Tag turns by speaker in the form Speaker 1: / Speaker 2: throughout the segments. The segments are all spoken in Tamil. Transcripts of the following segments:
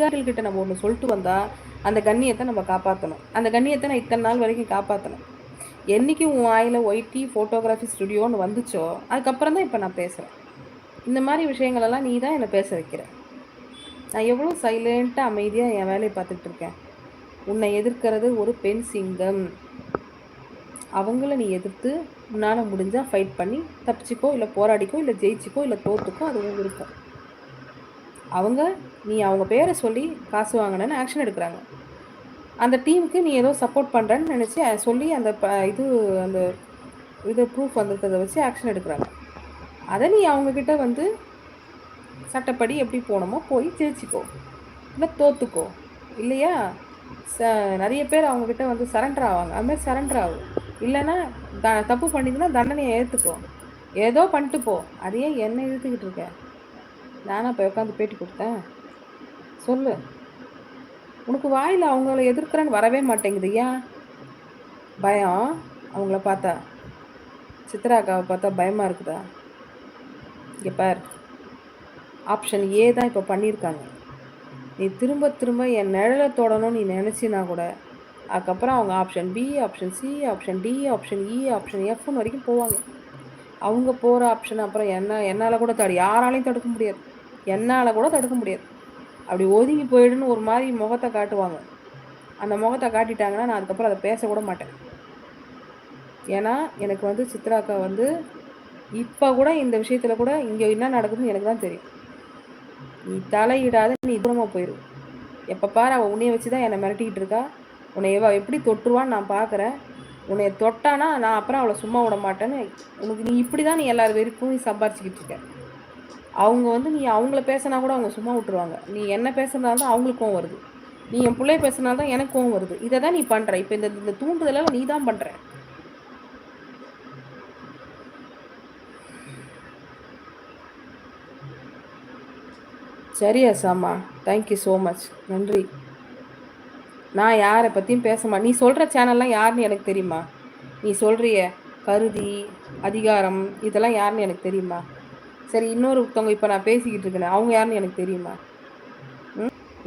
Speaker 1: கிட்ட நம்ம ஒன்று சொல்லிட்டு வந்தால் அந்த கண்ணியத்தை நம்ம காப்பாற்றணும் அந்த கண்ணியத்தை நான் இத்தனை நாள் வரைக்கும் காப்பாற்றணும் என்றைக்கு உன் வாயில் ஒயிட்டி ஃபோட்டோகிராஃபி ஸ்டுடியோன்னு வந்துச்சோ அதுக்கப்புறம் தான் இப்போ நான் பேசுகிறேன் இந்த மாதிரி விஷயங்களெல்லாம் நீ தான் என்னை பேச வைக்கிற. நான் எவ்வளோ சைலண்ட்டாக அமைதியாக என் வேலையை பார்த்துட்டு இருக்கேன். உன்னை எதிர்க்கிறது ஒரு பெண் சிங்கம். அவங்கள நீ எதிர்த்து உன்னால் முடிஞ்சால் ஃபைட் பண்ணி தப்பிச்சிக்கோ இல்லை போராடிக்கோ இல்லை ஜெயிச்சிக்கோ இல்லை தோத்துக்கோ அது உன் விருப்பம். அவங்க நீ அவங்க பேரை சொல்லி காசு வாங்கினேன்னு ஆக்ஷன் எடுக்கிறாங்க. அந்த டீமுக்கு நீ ஏதோ சப்போர்ட் பண்ணுறேன்னு நினச்சி சொல்லி அந்த ப இது அந்த இது ப்ரூஃப் வந்திருக்கிறத வச்சு ஆக்ஷன் எடுக்கிறாங்க. அதை நீ அவங்கக்கிட்ட வந்து சட்டப்படி எப்படி போனோமோ போய் ஜெயிச்சிக்கோ. இல்லை தோற்றுக்கோ இல்லையா? ச நிறைய பேர் அவங்கக்கிட்ட வந்து சரண்டர் ஆவாங்க. அதுமாதிரி சரண்டர் ஆகும். இல்லைன்னா த தப்பு பண்ணிதுன்னா தண்டனையை ஏற்றுக்கோ ஏதோ பண்ணிட்டு போ. அதையே என்ன இழுத்துக்கிட்டு இருக்கேன் நானாக போய் உட்காந்து பேட்டி கொடுத்தேன். சொல்லு. உனக்கு வாயில் அவங்கள எதிர்க்கிறேன்னு வரவே மாட்டேங்குது. ஏன்? பயம். அவங்கள பார்த்தா. சித்ராக்காவை பார்த்தா பயமாக இருக்குதா? இங்கே பார். ஆப்ஷன் ஏ தான் இப்போ பண்ணியிருக்காங்க. நீ திரும்ப திரும்ப என் நிழலை தொடணும்னு நீ நினச்சினா கூட அதுக்கப்புறம் அவங்க option B option C option D option E option எஃப்னு வரைக்கும் போவாங்க. அவங்க போகிற ஆப்ஷன் அப்புறம் என்ன? என்னால் கூட தடு யாராலையும் தடுக்க முடியாது. என்னால் கூட தடுக்க முடியாது. அப்படி ஒதுங்கி போயிடுன்னு ஒரு மாதிரி முகத்தை காட்டுவாங்க. அந்த முகத்தை காட்டிட்டாங்கன்னா நான் அதுக்கப்புறம் அதை பேசக்கூட மாட்டேன். ஏன்னா எனக்கு வந்து சித்ராக்கா வந்து இப்போ கூட இந்த விஷயத்தில் கூட இங்கே என்ன நடக்குதுன்னு எனக்கு தான் தெரியும். நீ தலையிடாத நீ தூரமாக போயிடும் எப்போ பாரு அவள் உன்னைய வச்சு தான் என்னை மிரட்டிக்கிட்டு இருக்கா. உன்னை எவ எப்படி தொட்டுருவான்னு நான் பார்க்குறேன் உன்னை தொட்டானா நான் அப்புறம் அவளை சும்மா விட மாட்டேன்னு உனக்கு நீ இப்படி தான் நீ எல்லார் பேருக்கும் நீ சம்பாரிச்சிக்கிட்டு இருக்க. அவங்க வந்து நீ அவங்கள பேசினா கூட அவங்க சும்மா விட்டுருவாங்க. நீ என்ன பேசுறதா தான் அவங்களுக்கும் வருது. நீ என் பிள்ளைய பேசுனா தான் எனக்கும் வருது. இதை தான் நீ பண்ணுற இப்போ இந்த இந்த தூண்டுதலெல்லாம் நீ தான் பண்ணுற சரி அசாமா தேங்க்யூ ஸோ மச் நன்றி. நான் யாரை பற்றியும் பேசமா நீ சொல்கிற சேனல்லாம் யாருன்னு எனக்கு தெரியுமா? நீ சொல்கிறிய கருதி அதிகாரம் இதெல்லாம் யாருன்னு எனக்கு தெரியுமா? சரி இன்னொருத்தவங்க இப்போ நான் பேசிக்கிட்டு இருக்கேன் அவங்க யாருன்னு எனக்கு தெரியுமா?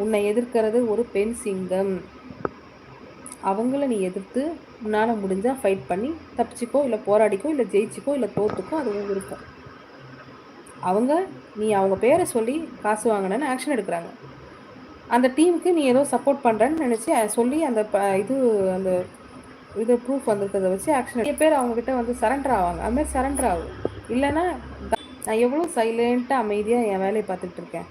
Speaker 1: உன்னை எதிர்க்கிறது ஒரு பெண் சிங்கம். அவங்கள நீ எதிர்த்து உன்னால் முடிஞ்சால் ஃபைட் பண்ணி தப்பிச்சிக்கோ இல்லை போராடிக்கோ இல்லை ஜெயிச்சிக்கோ இல்லை தோத்துக்கோ அது உங்க விருப்பம். அவங்க நீ அவங்க பேரை சொல்லி காசு வாங்கினேன்னு ஆக்ஷன் எடுக்கிறாங்க. அந்த டீமுக்கு நீ ஏதோ சப்போர்ட் பண்ணுறேன்னு நினச்சி சொல்லி அந்த ப இது அந்த இது ப்ரூஃப் வந்திருக்கிறத வச்சு ஆக்ஷன் நிறைய பேர் அவங்கக்கிட்ட வந்து சரண்டர் ஆவாங்க. அதுமாதிரி சரண்டர் ஆகும். இல்லைன்னா நான் எவ்வளோ சைலண்ட்டாக அமைதியாக என் வேலையை பார்த்துட்ருக்கேன்